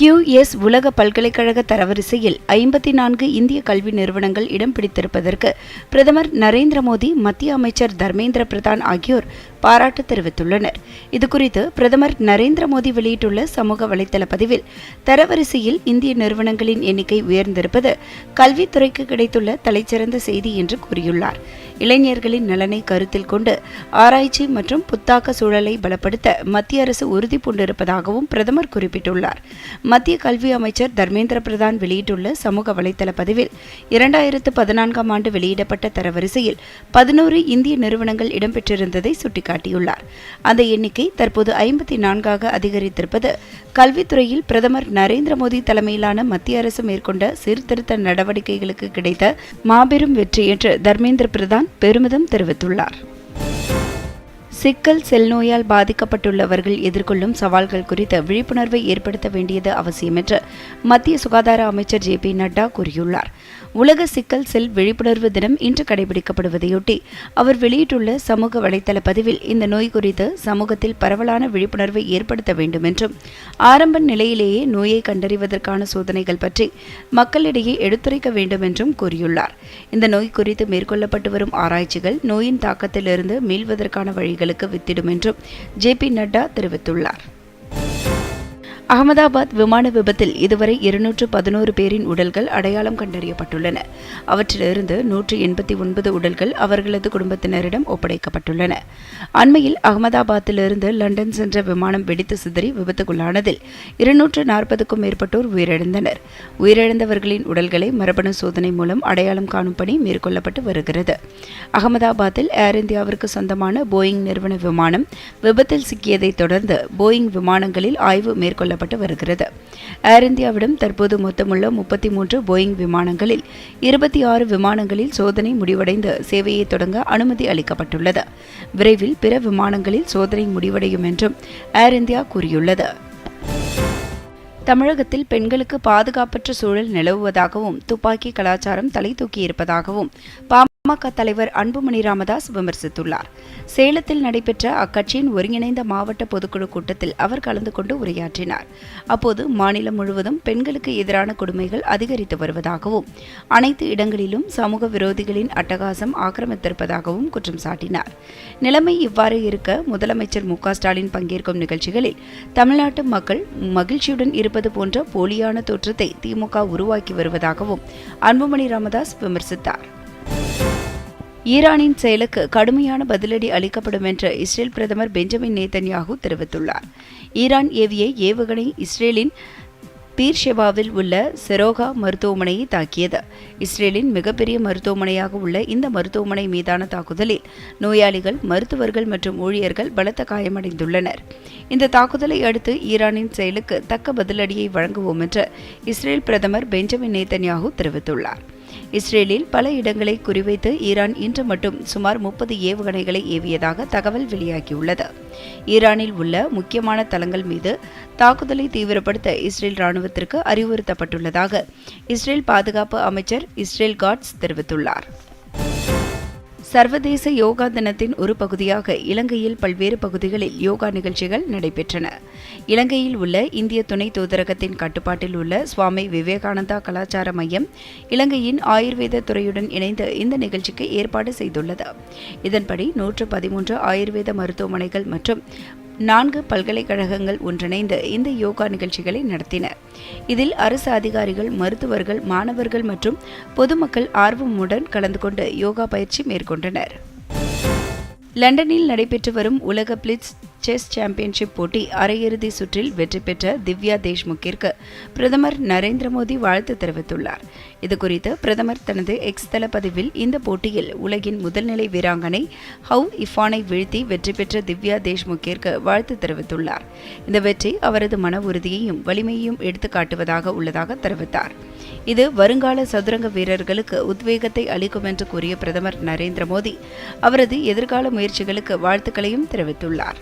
QS உலக பல்கலைக்கழக தரவரிசையில் ஐம்பத்தி நான்கு இந்திய கல்வி நிறுவனங்கள் இடம் பிடித்திருப்பதற்கு பிரதமர் நரேந்திர மோடி மத்திய அமைச்சர் தர்மேந்திர பிரதான் ஆகியோர் பாராட்டு தெரிவித்துள்ளனர். இதுகுறித்து பிரதமர் நரேந்திர மோடி வெளியிட்டுள்ள சமூக வலைதள பதிவில் தரவரிசையில் இந்திய நிறுவனங்களின் எண்ணிக்கை உயர்ந்திருப்பது கல்வித்துறைக்கு கிடைத்துள்ள தலைச்சிறந்த செய்தி என்று கூறியுள்ளார். இளைஞர்களின் நலனை கருத்தில் கொண்டு ஆராய்ச்சி மற்றும் புத்தாக்க சூழலை பலப்படுத்த மத்திய அரசு உறுதி பூண்டிருப்பதாகவும் பிரதமர் குறிப்பிட்டுள்ளார். மத்திய கல்வி அமைச்சர் தர்மேந்திர பிரதான் வெளியிட்டுள்ள சமூக வலைதள பதிவில் இரண்டாயிரத்து பதினான்காம் ஆண்டு வெளியிடப்பட்ட தரவரிசையில் பதினோரு இந்திய நிறுவனங்கள் இடம்பெற்றிருந்ததை சுட்டிக்காட்டியுள்ளார். அந்த எண்ணிக்கை தற்போது ஐம்பத்தி நான்காக அதிகரித்திருப்பது கல்வித்துறையில் பிரதமர் நரேந்திர மோடி தலைமையிலான மத்திய அரசு மேற்கொண்ட சீர்திருத்த நடவடிக்கைகளுக்கு கிடைத்த மாபெரும் வெற்றி என்று தர்மேந்திர பிரதான் பெருமிதம் தெரிவித்துள்ளார். சிக்கல் செல் நோயால் பாதிக்கப்பட்டுள்ளவர்கள் எதிர்கொள்ளும் சவால்கள் குறித்த விழிப்புணர்வை ஏற்படுத்த வேண்டியது அவசியம் என்று மத்திய சுகாதார அமைச்சர் ஜே பி நட்டா கூறியுள்ளார். உலக சிக்கல் செல் விழிப்புணர்வு தினம் இன்று கடைபிடிக்கப்படுவதையொட்டி அவர் வெளியிட்டுள்ள சமூக வலைதள பதிவில் இந்த நோய் குறித்து சமூகத்தில் பரவலான விழிப்புணர்வை ஏற்படுத்த வேண்டும் என்றும் ஆரம்ப நிலையிலேயே நோயை கண்டறிவதற்கான சோதனைகள் பற்றி மக்களிடையே எடுத்துரைக்க வேண்டும் என்றும் கூறியுள்ளார். இந்த நோய் குறித்து மேற்கொள்ளப்பட்டு வரும் ஆராய்ச்சிகள் நோயின் தாக்கத்திலிருந்து மீள்வதற்கான வழிகள் வழிகளுக்கு வித்திடும் என்றும் ஜே பி நட்டா தெரிவித்துள்ளார். அகமதாபாத் விமான விபத்தில் இதுவரை இருநூற்று பதினோரு பேரின் உடல்கள் அடையாளம் கண்டறியப்பட்டுள்ளன. அவற்றிலிருந்து நூற்று எண்பத்தி ஒன்பது உடல்கள் அவர்களது குடும்பத்தினரிடம் ஒப்படைக்கப்பட்டுள்ளன. அண்மையில் அகமதாபாத்திலிருந்து லண்டன் சென்ற விமானம் வெடித்து சிதறி விபத்துக்குள்ளானதில் இருநூற்று நாற்பதுக்கும் மேற்பட்டோர் உயிரிழந்தனர். உயிரிழந்தவர்களின் உடல்களை மரபணு சோதனை மூலம் அடையாளம் காணும் பணி மேற்கொள்ளப்பட்டு வருகிறது. அகமதாபாத்தில் ஏர் இந்தியாவிற்கு சொந்தமான போயிங் நிறுவன விமானம் விபத்தில் சிக்கியதைத் தொடர்ந்து போயிங் விமானங்களில் ஆய்வு மேற்கொள்ள கொள்ளப்பட்டு வருகிறது. ஏர் இந்தியாவிடம் தற்போது மொத்தமுள்ள முப்பத்தி மூன்று போயிங் விமானங்களில் இருபத்தி ஆறு விமானங்களில் சோதனை முடிவடைந்து சேவையை தொடங்க அனுமதி அளிக்கப்பட்டுள்ளது. விரைவில் பிற விமானங்களில் சோதனை முடிவடையும் என்றும் ஏர் இந்தியா கூறியுள்ளது. தமிழகத்தில் பெண்களுக்கு பாதுகாப்பற்ற சூழல் நிலவுவதாகவும் துப்பாக்கி கலாச்சாரம் தலை தூக்கியிருப்பதாகவும் பா பாமக தலைவர் அன்புமணி ராமதாஸ் விமர்சித்துள்ளார். சேலத்தில் நடைபெற்ற அக்கட்சியின் ஒருங்கிணைந்த மாவட்ட பொதுக்குழு கூட்டத்தில் அவர் கலந்து கொண்டு உரையாற்றினார். அப்போது மாநிலம் முழுவதும் பெண்களுக்கு எதிரான கொடுமைகள் அதிகரித்து வருவதாகவும் அனைத்து இடங்களிலும் சமூக விரோதிகளின் அட்டகாசம் ஆக்கிரமித்திருப்பதாகவும் குற்றம் சாட்டினார். நிலைமை இவ்வாறு இருக்க முதலமைச்சர் மு ஸ்டாலின் பங்கேற்கும் நிகழ்ச்சிகளில் தமிழ்நாட்டு மக்கள் மகிழ்ச்சியுடன் இருப்பது போன்ற போலியான தோற்றத்தை திமுக உருவாக்கி வருவதாகவும் அன்புமணி ராமதாஸ் விமர்சித்தார். ஈரானின் செயலுக்கு கடுமையான பதிலடி அளிக்கப்படும் என்று இஸ்ரேல் பிரதமர் பெஞ்சமின் நேதன்யாகு தெரிவித்துள்ளார். ஈரான் ஏவிய ஏவுகணை இஸ்ரேலின் பீர்ஷெவாவில் உள்ள செரோகா மருத்துவமனையை தாக்கியது. இஸ்ரேலின் மிகப்பெரிய மருத்துவமனையாக உள்ள இந்த மருத்துவமனை மீதான தாக்குதலில் நோயாளிகள் மருத்துவர்கள் மற்றும் ஊழியர்கள் பலத்த காயமடைந்துள்ளனர். இந்த தாக்குதலை அடுத்து ஈரானின் செயலுக்கு தக்க பதிலடியை வழங்குவோம் என்று இஸ்ரேல் பிரதமர் பெஞ்சமின் நேதன்யாகு தெரிவித்துள்ளார். இஸ்ரேலில் பல இடங்களை குறிவைத்து ஈரான் இன்று மட்டும் சுமார் முப்பது ஏவுகணைகளை ஏவியதாக தகவல் வெளியாகியுள்ளது. ஈரானில் உள்ள முக்கியமான தளங்கள் மீது தாக்குதலை தீவிரப்படுத்த இஸ்ரேல் ராணுவத்திற்கு அறிவுறுத்தப்பட்டுள்ளதாக இஸ்ரேல் பாதுகாப்பு அமைச்சர் இஸ்ரேல் காட்ஸ் தெரிவித்துள்ளார். சர்வதேச யோகா தினத்தின் ஒரு பகுதியாக இலங்கையில் பல்வேறு பகுதிகளில் யோகா நிகழ்ச்சிகள் நடைபெற்றன. இலங்கையில் உள்ள இந்திய துணை தூதரகத்தின் கட்டுப்பாட்டில் உள்ள சுவாமி விவேகானந்தா கலாச்சார மையம் இலங்கையின் ஆயுர்வேத துறையுடன் இணைந்து இந்த நிகழ்ச்சிக்கு ஏற்பாடு செய்துள்ளது. இதன்படி நூற்று பதிமூன்று ஆயுர்வேத மருத்துவமனைகள் மற்றும் நான்கு பல்கலைக்கழகங்கள் ஒன்றிணைந்து இந்த யோகா நிகழ்ச்சிகளை நடத்தின இதில் அரசு அதிகாரிகள் மருத்துவர்கள் மாணவர்கள் மற்றும் பொதுமக்கள் ஆர்வமுடன் கலந்து கொண்டு யோகா பயிற்சி மேற்கொண்டனர். லண்டனில் நடைபெற்று வரும் உலக பிளிட்ஸ் செஸ் சாம்பியன்ஷிப் போட்டி அரையிறுதி சுற்றில் வெற்றி பெற்ற திவ்யா தேஷ்முக்கிற்கு பிரதமர் நரேந்திர மோடி வாழ்த்து தெரிவித்துள்ளார். இதுகுறித்து பிரதமர் தனது எக்ஸ் தள பதிவில் இந்த போட்டியில் உலகின் முதல்நிலை வீராங்கனை ஹவு இஃபானை வீழ்த்தி வெற்றி பெற்ற திவ்யா தேஷ்முக்கிற்கு வாழ்த்து தெரிவித்துள்ளார். இந்த வெற்றி அவரது மன உறுதியையும் வலிமையையும் எடுத்துக்காட்டுவதாக உள்ளதாக தெரிவித்தார். இது வருங்கால சதுரங்க வீரர்களுக்கு உத்வேகத்தை அளிக்கும் என்று கூறிய பிரதமர் நரேந்திர மோடி அவரது எதிர்கால முயற்சிகளுக்கு வாழ்த்துக்களையும் தெரிவித்துள்ளார்.